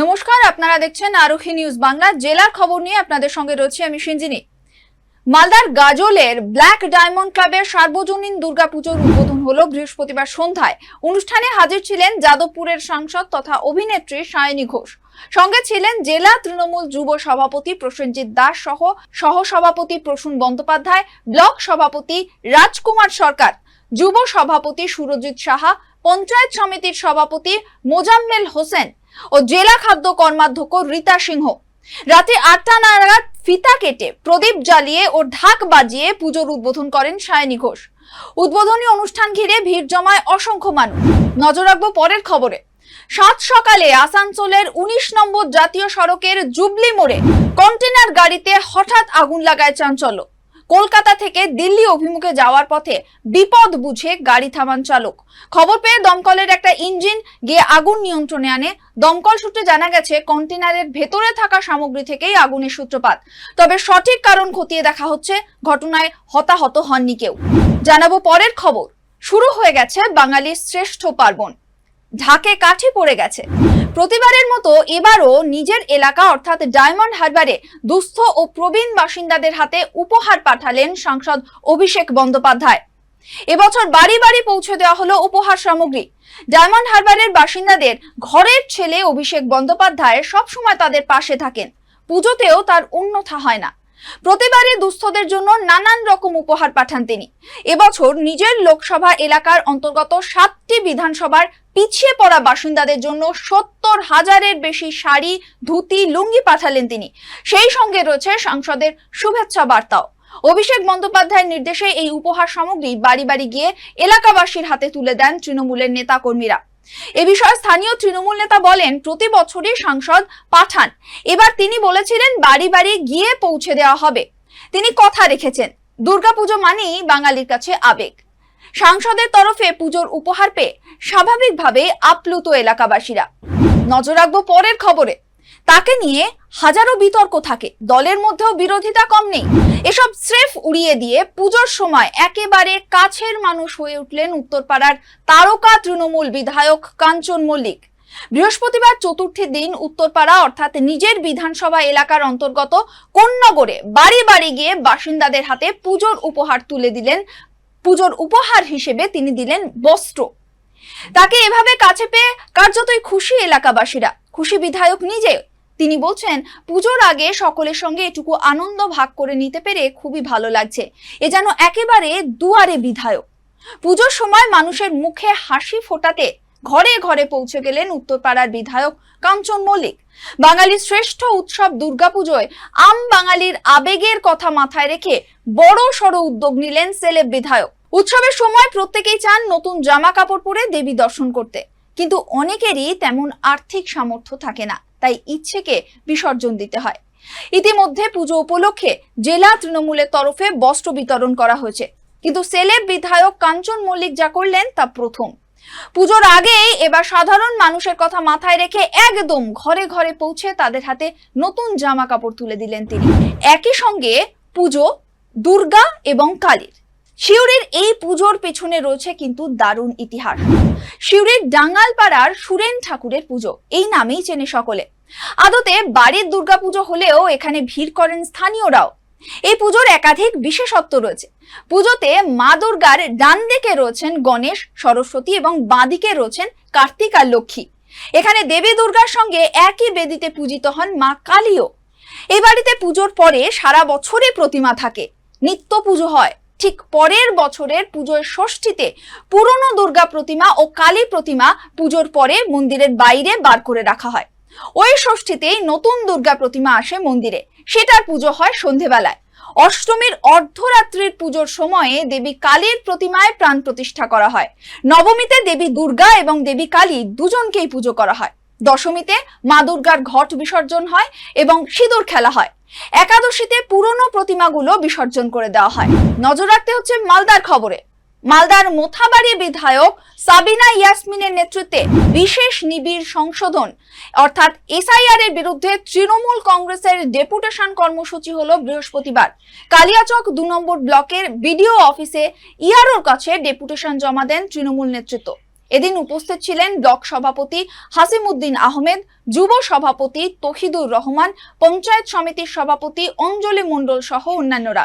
নমস্কার, আপনারা দেখছেন আরোহী নিউজ বাংলা। জেলার খবর নিয়ে আপনাদের সঙ্গে রয়েছে আমি সিঞ্জিনী। মালদার গাজলের ব্ল্যাক ডায়মন্ড ক্লাবের সার্বজনীন দুর্গাপুজোর উদ্বোধন হলো বৃহস্পতিবার সন্ধ্যায়। অনুষ্ঠানে হাজির ছিলেন যাদবপুরের সাংসদ তথা অভিনেত্রী সায়নী ঘোষ। সঙ্গে ছিলেন জেলা তৃণমূল যুব সভাপতি প্রসেনজিৎ দাস সহ সহ সভাপতি প্রসূন বন্দ্যোপাধ্যায়, ব্লক সভাপতি রাজকুমার সরকার, যুব সভাপতি সুরজিৎ সাহা, পঞ্চায়েত সমিতির সভাপতি মোজাম্মেল হোসেন ও জেলা খাদ্য কর্মাধ্যক্ষ রীতা সিংহ। রাতে আটটা নাগাদ ফিতা কেটে প্রদীপ জ্বালিয়ে ও ঢাক বাজিয়ে পুজোর উদ্বোধন করেন সায়নী ঘোষ। উদ্বোধনী অনুষ্ঠান ঘিরে ভিড় জমায় অসংখ্য মানুষ। নজর রাখব পরের খবরে। সাত সকালে আসানসোলের উনিশ নম্বর জাতীয় সড়কের জুবলি মোড়ে কন্টেনার গাড়িতে হঠাৎ আগুন লাগায় চাঞ্চল্য। কলকাতা থেকে দিল্লি অভিমুখে যাওয়ার পথে বিপদ বুঝে গাড়ি থামান চালক। খবর পেয়ে দমকলের একটা ইঞ্জিন গিয়ে আগুন নিয়ন্ত্রণে আনে। দমকল সূত্রে জানা গেছে কন্টেনারের ভেতরে থাকা সামগ্রী থেকেই আগুনের সূত্রপাত। তবে সঠিক কারণ খতিয়ে দেখা হচ্ছে, ঘটনায় হতাহত হননি কেউ। জানাব পরের খবর। শুরু হয়ে গেছে বাঙালির শ্রেষ্ঠ পার্বণ। ঢাকে কাঠি পড়ে গেছে। প্রতিবারের মতো এবারও নিজের এলাকা, অর্থাৎ ডায়মন্ড হারবারে দুস্থ ও প্রবীণ বাসিন্দাদের হাতে উপহার পাঠালেন সাংসদ অভিষেক বন্দ্যোপাধ্যায়। এবছর বাড়ি বাড়ি পৌঁছে দেওয়া হলো উপহার সামগ্রী। ডায়মন্ড হারবারের বাসিন্দাদের ঘরের ছেলে অভিষেক বন্দ্যোপাধ্যায় সবসময় তাদের পাশে থাকেন। পুজোতেও তার অন্যথা হয় না। প্রতিবারই দুস্থদের জন্য নানান রকম উপহার পাঠান তিনি। এবছর নিজের লোকসভা এলাকার অন্তর্গত সাতটি বিধানসভার পিছিয়ে পড়া বাসিন্দাদের জন্য সত্তর হাজারের বেশি শাড়ি, ধুতি, লুঙ্গি পাঠালেন তিনি। সেই সঙ্গে রয়েছে সাংসদের শুভেচ্ছা বার্তাও। অভিষেক বন্দ্যোপাধ্যায়ের নির্দেশে এই উপহার সামগ্রী বাড়ি বাড়ি গিয়ে এলাকাবাসীর হাতে তুলে দেন তৃণমূলের নেতা কর্মীরা এ বিষয়ে স্থানীয় তৃণমূল নেতা বলেন, প্রতি বছরই সাংসদ পাঠান। এবার তিনি বলেছিলেন, বাড়ি বাড়ি গিয়ে পৌঁছে দেওয়া হবে। তিনি কথা রেখেছেন। দুর্গাপুজো মানেই বাঙালির কাছে আবেগ। সাংসদের তরফে পুজোর উপহার পেয়ে স্বাভাবিকভাবে আপ্লুত এলাকাবাসীরা। নজর রাখব পরের খবরে। তাকে নিয়ে হাজারো বিতর্ক থাকে। দলের মধ্যেও বিরোধিতা কম নেই। এসব স্রেফ উড়িয়ে দিয়ে পুজোর সময় একেবারে কাছের মানুষ হয়ে উঠলেন উত্তরপাড়ার তারকা তৃণমূল বিধায়ক কাঞ্চন মল্লিক। বৃহস্পতিবার চতুর্থী দিন উত্তরপাড়া, অর্থাৎ নিজের বিধানসভা এলাকার অন্তর্গত কোন্নগরে বাড়ি বাড়ি গিয়ে বাসিন্দাদের হাতে পুজোর উপহার তুলে দিলেন, পুজোর উপহার হিসেবে তিনি দিলেন বস্ত্র। তাকে এভাবে কাছে পেয়ে কার্যতই খুশি এলাকাবাসীরা। খুশি বিধায়ক নিজে তিনি বলছেন, পুজোর আগে সকলের সঙ্গে এটুকু আনন্দ ভাগ করে নিতে পেরে খুবই ভালো লাগছে। এ যেন একেবারে দুয়ারে বিধায়ক। পুজোর সময় মানুষের মুখে হাসি ফোটাতে ঘরে ঘরে পৌঁছে গেলেন উত্তরপাড়ার বিধায়ক কাঞ্চন মল্লিক। বাঙালির শ্রেষ্ঠ উৎসব দুর্গাপুজোয় আম বাঙালির আবেগের কথা মাথায় রেখে বড় সড় উদ্যোগ নিলেন সেলেব বিধায়ক। উৎসবের সময় প্রত্যেকেই চান নতুন জামা কাপড় পরে দেবী দর্শন করতে। কিন্তু অনেকেরই তেমন আর্থিক সামর্থ্য থাকে না। তাই ইচ্ছেকে বিসর্জন দিতে হয়। ইতিমধ্যে পুজো উপলক্ষে জেলা তৃণমূলের তরফে বস্ত্র বিতরণ করা হয়েছে। কিন্তু সেলেব বিধায়ক কাঞ্চন মল্লিক যা করলেন তা প্রথম। পুজোর আগেই এবার সাধারণ মানুষের কথা মাথায় রেখে একদম ঘরে ঘরে পৌঁছে তাদের হাতে নতুন জামা কাপড় তুলে দিলেন তিনি। একই সঙ্গে পুজো, দুর্গা এবং কালীর। শিউরের এই পুজোর পেছনে রয়েছে কিন্তু দারুণ ইতিহাস। শিউরের ডাঙ্গালপাড়ার সুরেন ঠাকুরের পুজো, এই নামেই চেনে সকলে। আদতে বাড়ির দুর্গাপুজো হলেও এখানে ভিড় করেন স্থানীয়রাও। এই পুজোর একাধিক বিশেষত্ব রয়েছে। পুজোতে মা দুর্গার ডান দিকে রয়েছেন গণেশ, সরস্বতী এবং বাঁ দিকে রয়েছেন কার্তিক আর লক্ষ্মী। এখানে দেবী দুর্গার সঙ্গে একই বেদিতে পূজিত হন মা কালীও। এই বাড়িতে পুজোর পরে সারা বছরই প্রতিমা থাকে। নিত্য পুজো হয়। ঠিক পরের বছরের পুজোর ষষ্ঠীতে পুরনো দুর্গা প্রতিমা ও কালী প্রতিমা পুজোর পরে মন্দিরের বাইরে বার করে রাখা হয়। ওই ষষ্ঠীতেই নতুন দুর্গা প্রতিমা আসে মন্দিরে। সেটার পুজো হয় সন্ধেবেলায়। অষ্টমীর অর্ধরাত্রির পুজোর সময়ে দেবী কালীর প্রতিমায় প্রাণ প্রতিষ্ঠা করা হয়। নবমীতে দেবী দুর্গা এবং দেবী কালী দুজনকেই পুজো করা হয়। দশমীতে মা দুর্গার ঘট বিসর্জন হয় এবং সিঁদুর খেলা হয়। একাদশীতে পুরনো প্রতিমাগুলো বিসর্জন করে দেওয়া হয়। নজর রাখতে হচ্ছে মালদার খবরে। মালদার মোথাবাড়ি বিধায়ক সাবিনা ইয়াসমিনের নেতৃত্বে বিশেষ নিবিড় সংশোধন, অর্থাৎ এসআইআর এর বিরুদ্ধে তৃণমূল কংগ্রেসের ডেপুটেশন কর্মসূচি হল বৃহস্পতিবার। কালিয়াচক দু নম্বর ব্লকের বিডিও অফিসে ইয়ারোর কাছে ডেপুটেশন জমা দেন তৃণমূল নেতৃত্ব। এদিন উপস্থিত ছিলেন ব্লক সভাপতি হাসিমউদ্দিন আহমেদ, যুব সভাপতি তহিদুর রহমান, পঞ্চায়েত সমিতির সভাপতি অঞ্জলি মণ্ডল সহ অন্যান্যরা।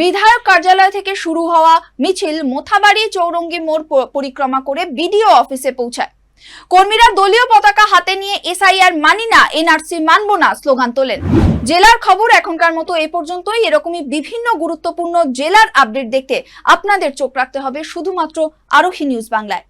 বিধায়ক কার্যালয় থেকে শুরু হওয়া মিছিল মোথাবাড়ি চৌরঙ্গি মোড় পরিক্রমা করে বিডিও অফিসে পৌঁছায়। কর্মীরা দলীয় পতাকা হাতে নিয়ে এসআইআর মানি না, এনআরসি মানব না স্লোগান তোলেন। জেলার খবর এখনকার মতো এ পর্যন্তই। এরকমই বিভিন্ন গুরুত্বপূর্ণ জেলার আপডেট দেখতে আপনাদের চোখ রাখতে হবে শুধুমাত্র আরোহী নিউজ বাংলায়।